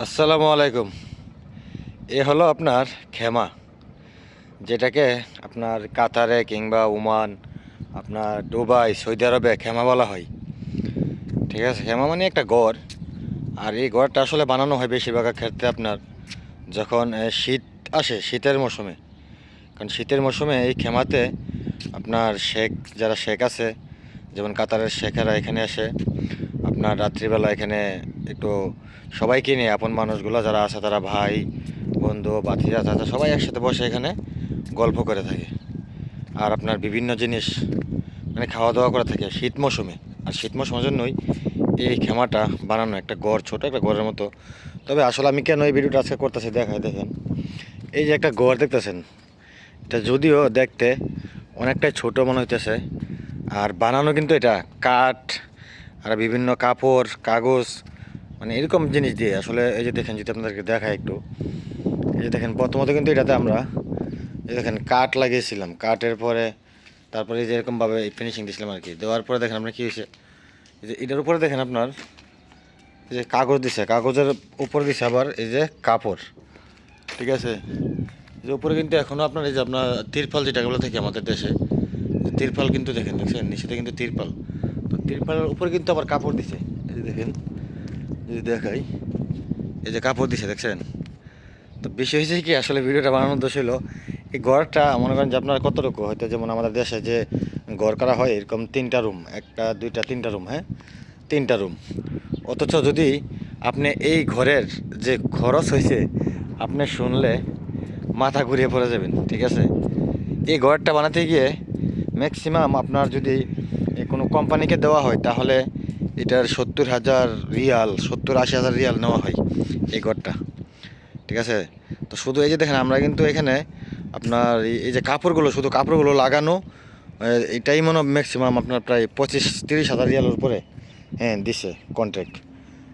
আসসালামু আলাইকুম। এ হলো আপনার খেমা যেটাকে আপনার কাতারে কিংবা ওমান, আপনার দুবাই, সৌদি আরবে খেমা বলা হয়। ঠিক আছে খেমা মানে একটা গড়, আর এই গড়টা আসলে বানানো হয় বেশিরভাগ ক্ষেত্রে আপনার যখন শীত আসে, শীতের মৌসুমে। কারণ শীতের মৌসুমে এই খেমাতে আপনার শেখ, যারা শেখ আছে, যেমন কাতারের শেখেরা এখানে আসে আপনার রাত্রিবেলা এখানে একটু সবাইকে নিয়ে আপন মানুষগুলো যারা আছে তারা ভাই, বন্ধু বাতিজা চাচা সবাই একসাথে বসে এখানে গল্প করে থাকে। আর আপনার বিভিন্ন জিনিস মানে খাওয়া দাওয়া করে থাকে শীত মৌসুমে। আর শীত মৌসুমের জন্যই এই খেমাটা বানানো একটা গড়, ছোট একটা গড়ের মতো। তবে আসলে আমি কেন এই ভিডিওটা আজকে করতেছি দেখাই দেখেন। এই যে একটা গড় দেখতেছেন, এটা যদিও দেখতে অনেকটাই ছোট মনে হইতেছে, আর বানানো কিন্তু এটা কাঠ আর বিভিন্ন কাপড়, কাগজ মানে এরকম জিনিস দিয়ে। আসলে এই যে দেখেন, যদি আপনাদেরকে দেখায় একটু। এই যে দেখেন, প্রথমত কিন্তু এটাতে আমরা এই দেখেন কাঠ লাগিয়েছিলাম। কাঠের পরে তারপরে যে এরকমভাবে ফিনিশিং দিয়েছিলাম আর কি। দেওয়ার পরে দেখেন আপনার কী হয়েছে? এই যে এটার উপরে দেখেন আপনার, এই যে কাগজ দিছে। কাগজের উপরে দিছে আবার এই যে কাপড়। ঠিক আছে? যে উপরে কিন্তু এখনও আপনার, এই যে আপনার তিরপাল যেটা বলে থাকে আমাদের দেশে, তিরপাল কিন্তু দেখেন, দেখছেন? নিচেতে কিন্তু তিরপাল। তিরপালের উপরে কিন্তু আবার কাপড় দিছে। এই যে দেখেন, যদি দেখাই, এই যে কাপড় দিছে, দেখছেন? তো বেশি হয়েছে কি, আসলে ভিডিওটা বানানোর দোষ হলো এই ঘরটা মনে করেন যে আপনার কতটুকু? হয়তো যেমন আমাদের দেশে যে ঘর করা হয়, এরকম তিনটা রুম, একটা, দুইটা, তিনটা রুম হ্যাঁ? তিনটা রুম। অথচ যদি আপনি এই ঘরের যে খরচ হয়েছে আপনি শুনলে মাথা ঘুরিয়ে পড়ে যাবেন, ঠিক আছে? এই ঘরটা বানাতে গিয়ে ম্যাক্সিমাম আপনার যদি কোম্পানিকে দেওয়া হয়, তাহলে এটার সত্তর হাজার রিয়াল, সত্তর আশি হাজার রিয়াল নেওয়া হয় এই ঘরটা। ঠিক আছে? তো শুধু এই যে দেখেন, আমরা কিন্তু এখানে আপনার এই- যে কাপড়গুলো, শুধু কাপড়গুলো লাগানো এটাই মনে ম্যাক্সিমাম আপনার প্রায় পঁচিশ তিরিশ হাজার রিয়ালের উপরে হ্যাঁ দিছে কন্ট্রাক্ট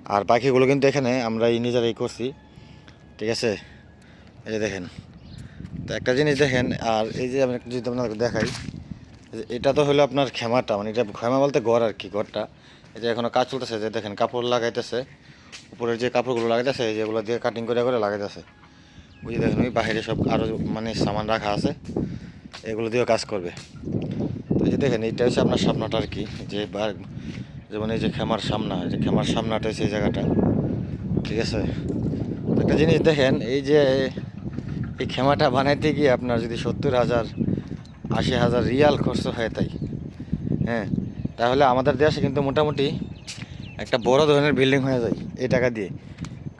আর বাকিগুলো কিন্তু এখানে আমরা এই নিজেরাই করছি। ঠিক আছে? এই যে দেখেন। তো একটা জিনিস দেখেন, আর এই যে আমি যদি আপনাকে দেখাই। এটা তো হলো আপনার খেমাটা মানে এটা খেমা বলতে ঘর আর কি, ঘরটা। এই যে এখনও কাজ চলতেছে যে দেখেন কাপড় লাগাইতেছে, উপরের যে কাপড়গুলো লাগাইতেছে যেগুলো দিয়ে কাটিং করে করে লাগাইতেছে। যে দেখেন ওই বাইরে সব আরও মানে সামান রাখা আছে, এগুলো দিয়েও কাজ করবে। তো এই যে দেখেন, এইটা হচ্ছে আপনার সামনাটা আর কি, যে যেমন এই যে খেমার সামনা, এই যে খেমার সামনাটা হচ্ছে এই জায়গাটা, ঠিক আছে? একটা জিনিস দেখেন, এই যে এই খেমাটা বানাইতে গিয়ে আপনার যদি সত্তর হাজার আশি হাজার রিয়াল খরচ হয় তাই। হ্যাঁ তাহলে আমাদের দেশে কিন্তু মোটামুটি একটা বড় ধরনের বিল্ডিং হয়ে যায় এই টাকা দিয়ে।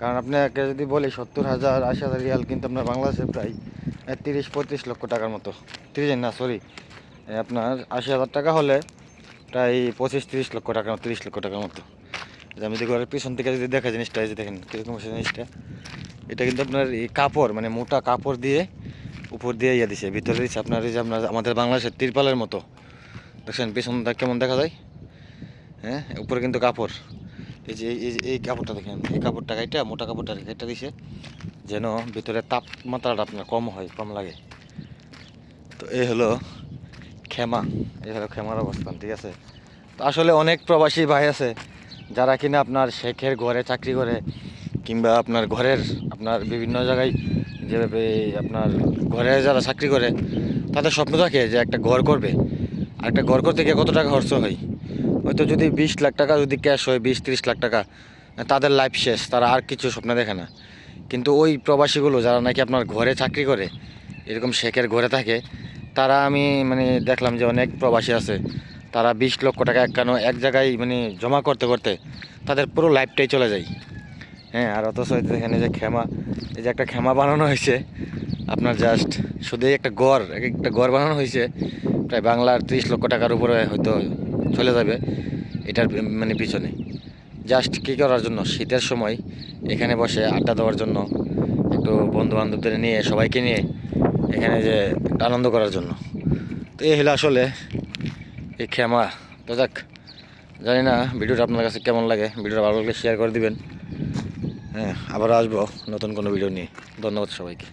কারণ আপনাকে যদি বলি সত্তর হাজার, আশি হাজার রিয়াল কিন্তু আপনার বাংলাদেশে প্রায় তিরিশ, পঁয়ত্রিশ লক্ষ টাকার মতো। তিরিশ না সরি আপনার আশি হাজার টাকা হলে প্রায় পঁচিশ, তিরিশ লক্ষ টাকার মতো, তিরিশ লক্ষ টাকার মতো। আমি যদি ঘরের পিছন থেকে যদি দেখা জিনিসটা, এই যে দেখেন, কীরকম জিনিসটা, এটা কিন্তু আপনার এই কাপড় মানে মোটা কাপড় দিয়ে উপর দিয়ে ইয়ে দিছে, ভিতরে দিচ্ছে আপনার এই যে আপনার আমাদের বাংলাদেশের তিরপালের মতো। দেখছেন, পেছনটা কেমন দেখা যায়? হ্যাঁ উপরে কিন্তু কাপড়। এই যে, এই এই কাপড়টা দেখেন, এই কাপড়টা এটা মোটা কাপড়টা এটা দিছে, যেন ভিতরে তাপমাত্রাটা আপনার কম হয়, কম লাগে। তো এই হলো খেমা এই হলো খেমার অবস্থান, ঠিক আছে? তো আসলে অনেক প্রবাসী ভাই আছে, যারা কিনা আপনার শেখের ঘরে চাকরি করে, কিংবা আপনার ঘরের, আপনার বিভিন্ন জায়গায় যেভাবে আপনার ঘরে যারা চাকরি করে, তাদের স্বপ্ন থাকে যে একটা ঘর করবে। আর একটা ঘর করতে গিয়ে কত টাকা খরচ হয়? হয়তো যদি বিশ লাখ টাকা যদি ক্যাশ হয়, বিশ তিরিশ লাখ টাকা, তাদের লাইফ শেষ, তারা আর কিছু স্বপ্ন দেখে না। কিন্তু ওই প্রবাসীগুলো যারা নাকি আপনার ঘরে চাকরি করে, এরকম শেখের ঘরে থাকে, তারা আমি মানে দেখলাম যে অনেক প্রবাসী আছে, তারা বিশ লক্ষ টাকা এক কেন এক জায়গায় মানে জমা করতে করতে তাদের পুরো লাইফটাই চলে যায়। হ্যাঁ আর অথচ এখানে যে খেমা, এই যে একটা খেমা বানানো হয়েছে, আপনার জাস্ট শুধু এই একটা গড়, এক একটা গড় বানানো হয়েছে, প্রায় বাংলার ত্রিশ লক্ষ টাকার উপরে হয়তো চলে যাবে এটার মানে পিছনে। জাস্ট কী করার জন্য? শীতের সময় এখানে বসে আড্ডা দেওয়ার জন্য, একটু বন্ধু বান্ধবদের নিয়ে, সবাইকে নিয়ে এখানে যে আনন্দ করার জন্য। তো এই হলো আসলে এই খেমা। তো যাক, জানি না, ভিডিওটা আপনার কাছে কেমন লাগে, ভিডিওটা ভালো লাগলে শেয়ার করে দিবেন। হ্যাঁ আবার আসব নতুন কোনো ভিডিও নিয়ে। ধন্যবাদ সবাইকে।